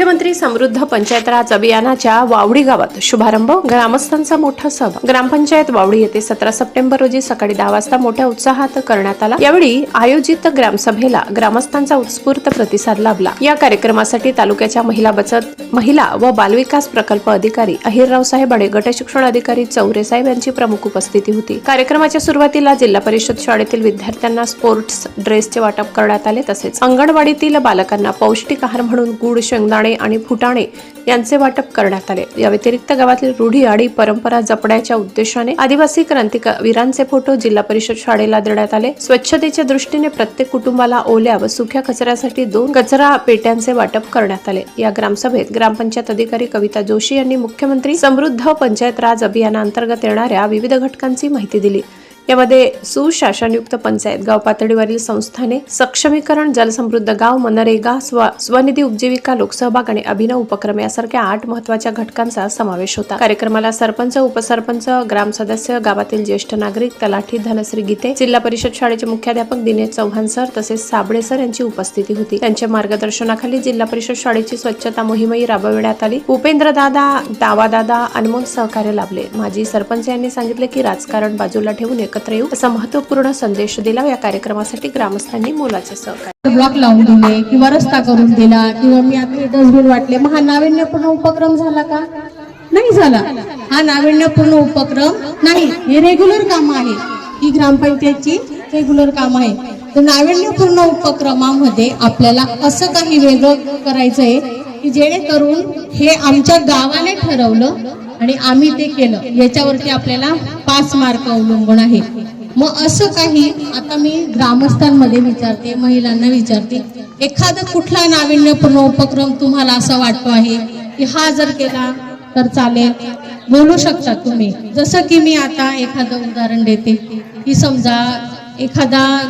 मुख्यमंत्री समृद्ध पंचायत राज अभियानाच्या वावडी गावात शुभारंभ. ग्रामस्थांचा मोठा सहभाग. ग्रामपंचायत वावडी येथे सतरा सप्टेंबर रोजी सकाळी दहा वाजता मोठ्या उत्साहात करण्यात आला. यावेळी आयोजित ग्रामसभेला ग्रामस्थांचा उत्स्फूर्त प्रतिसाद लाभला. या कार्यक्रमासाठी तालुक्याच्या महिला बचत महिला व बालविकास प्रकल्प अधिकारी अहिरराव साहेब आणि गटशिक्षण अधिकारी चौरे साहेब यांची प्रमुख उपस्थिती होती. कार्यक्रमाच्या सुरुवातीला जिल्हा परिषद शाळेतील विद्यार्थ्यांना स्पोर्ट्स ड्रेसचे वाटप करण्यात आले तसेच अंगणवाडीतील बालकांना पौष्टिक आहार म्हणून गुड शेंगदाणे आणि फुटाणे यांचे वाटप करण्यात आले. या व्यतिरिक्त गावातील रूढी आणि परंपरा जपण्याच्या उद्देशाने आदिवासी क्रांतिवीरांचे फोटो जिल्हा परिषद शाळेला देण्यात आले. स्वच्छतेच्या दृष्टीने प्रत्येक कुटुंबाला ओल्या व सुक्या कचऱ्यासाठी दोन कचरा पेट्यांचे वाटप करण्यात आले. या ग्रामसभेत ग्रामपंचायत अधिकारी कविता जोशी यांनी मुख्यमंत्री समृद्ध पंचायत राज अभियानांतर्गत येणाऱ्या विविध घटकांची माहिती दिली. यामध्ये सुशासनयुक्त पंचायत गाव पातळीवरील संस्थाने सक्षमीकरण जलसमृद्ध गाव मनरेगा स्व स्वनिधी उपजीविका लोकसहभाग आणि अभिनव उपक्रम यासारख्या आठ महत्त्वाच्या घटकांचा समावेश होता. कार्यक्रमाला सरपंच उपसरपंच ग्राम सदस्य गावातील ज्येष्ठ नागरिक तलाठी धनश्री गीते जिल्हा परिषद शाळेचे मुख्याध्यापक दिनेश चव्हाण सर तसेच साबळे सर यांची उपस्थिती होती. त्यांच्या मार्गदर्शनाखाली जिल्हा परिषद शाळेची स्वच्छता मोहीमही राबविण्यात आली. उपेंद्र दादा दावादादा अनमोल सहकार्य लाभले. माजी सरपंच यांनी सांगितले की राजकारण बाजूला ठेवून एकत्र येऊ असा महत्त्वपूर्ण संदेश दिला या कार्यक्रमासाठी ग्रामस्थांनी मोलाचे सहकार्य ब्लॉक लावून दिले किंवा रस्ता करून दिला किंवा मी आता डस्टबिन वाटले. मग हा नाविन्यपूर्ण उपक्रम झाला का? नाही झाला. हा नाविन्यपूर्ण उपक्रम नाही. हे रेग्युलर काम आहे. ही ग्रामपंचायतची रेग्युलर काम आहे. तर नाविन्यपूर्ण उपक्रमामध्ये आपल्याला असं काही वेगळं करायचं आहे की जेणेकरून हे आमच्या गावाने ठरवलं आणि आम्ही ते केलं. याच्यावरती आपल्याला पाच मार्क अवलंबून आहे. मग असं काही आता मी ग्रामस्थांमध्ये विचारते महिलांना विचारते एखादा कुठला नाविन्यपूर्ण उपक्रम तुम्हाला असा वाटतो आहे की हा जर केला तर चालेल? बोलू शकता तुम्ही. जसं की मी आता एखादं उदाहरण देते. की समजा एखादा